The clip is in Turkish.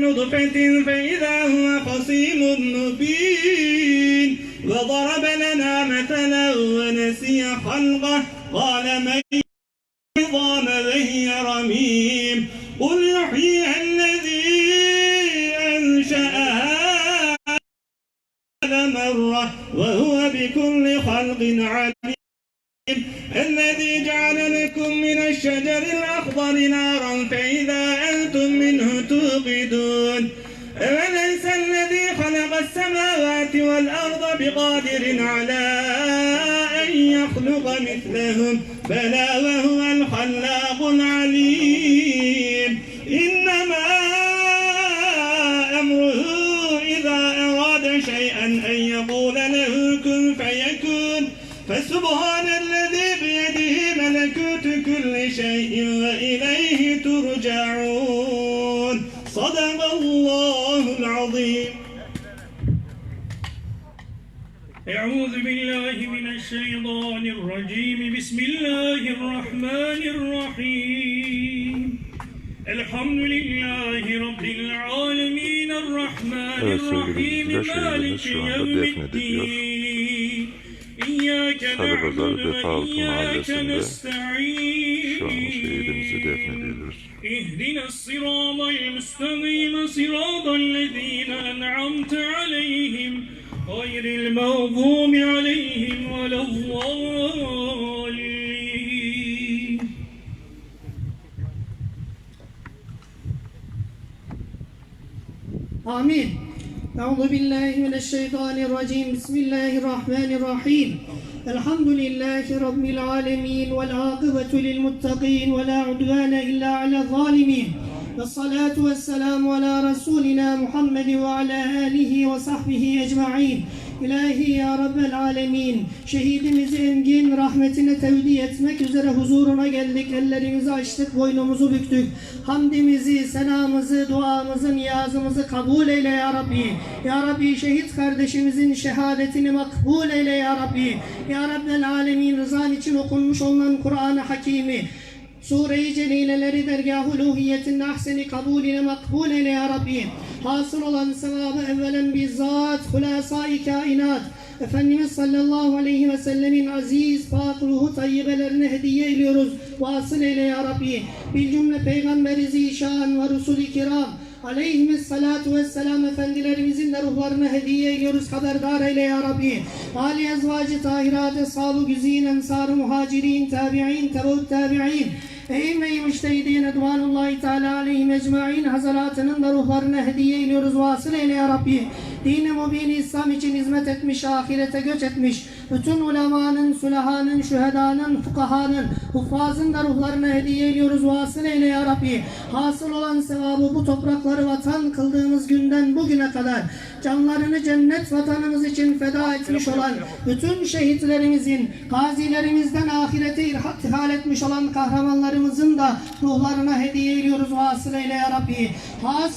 نطفة فإذا هو خصيم مبين وضرب لنا مثلا ونسي خلقه. قال من عظام وهي رميم. قل يحييها الذي أنشأها أول مرة وهو بكل خلق عليم. الذي جعل لكم من الشجر الأخضر نارا فإذا أنتم منه والأرض بقادر على أن يخلق مثلهم. بلى وهو الخلاق العليم. إنما أمره إذا أراد شيئا أن يقول له كن فيكون. فسبحان الذي بيده ملكوت كل شيء وإليه ترجعون. صدق الله العظيم. أعوذ بالله من الشيطان الرجيم بسم الله الرحمن الرحيم الحمد لله رب العالمين الرحمن Evet sevgili الرحيم izleyiciler, مالك şehrimiz şu anda يوم defnediliyor. الدين إياك Sarıpazarı نعبد Defa Altın وإياك Mahallesi'nde نستعين Şu an şehidimizi defnediyoruz. اهدنا الصراط المستقيم صراط الذين أنعمت عليهم غير المغضوب عليهم ولا الضالين. آمين. أعوذ بالله من الشيطان الرجيم. بسم الله الرحمن الرحيم. الحمد لله رب العالمين والعاقبة للمتقين ولا عدوان إلا على الظالمين. والصلاة والسلام على رسولنا محمد وعلى آله وصحبه أجمعين İlahi ya Rabbel Alemin şehidimizi engin rahmetine tevdi etmek üzere huzuruna geldik. Ellerimizi açtık, boynumuzu büktük. Hamdimizi, senamızı, duamızı, niyazımızı kabul eyle ya Rabbi. Ya Rabbi şehit kardeşimizin şehadetini makbul eyle ya Rabbi. Ya Rabbel Alemin rızan için okunmuş olan Kur'an-ı Hakimi Sure-i Celileleri dergâh-ı uluhiyetinde ahseni kabulüne makbul eyle ya Rabbi. Hasıl olan sevabı evvelen bizzat hulasa-i kainat. Efendimiz sallallahu aleyhi ve sellemin aziz, pak ruhu tayyibelerine hediye ediyoruz. Vasıl eyle ya Rabbi. Bil cümle peygamberi zişan ve rusul-i kiram. Aleyhimis salatu vesselam efendilerimizin de ruhlarına hediye ediyoruz. Haberdar eyle ya Rabbi. Ali ezvacı tahirat, eshab-ı güzin, ensar-ı muhacirin, tabi'in, tebeut tabi'in. Eyyime-i müştehidin edvanullahi teala aleyhim ecma'in hazaratının da ruhlarına hediye ediyoruz. Vasıl eyle ya Rabbi. Dini mubini İslam için hizmet etmiş, ahirete göç etmiş. Bütün ulemanın, sülahanın, şühedanın, fukahanın, huffazın da ruhlarına hediye ediyoruz. Vasıl eyle ya Rabbi. Hasıl olan sevabı bu toprakları vatan kıldığımız günden bugüne kadar canlarını cennet vatanımız için feda etmiş olan bütün şehitlerimizin, gazilerimizden ahirete irtihal etmiş olan kahramanlarımızın da ruhlarına hediye ediyoruz. Vasıl eyle ya Rabbi. Has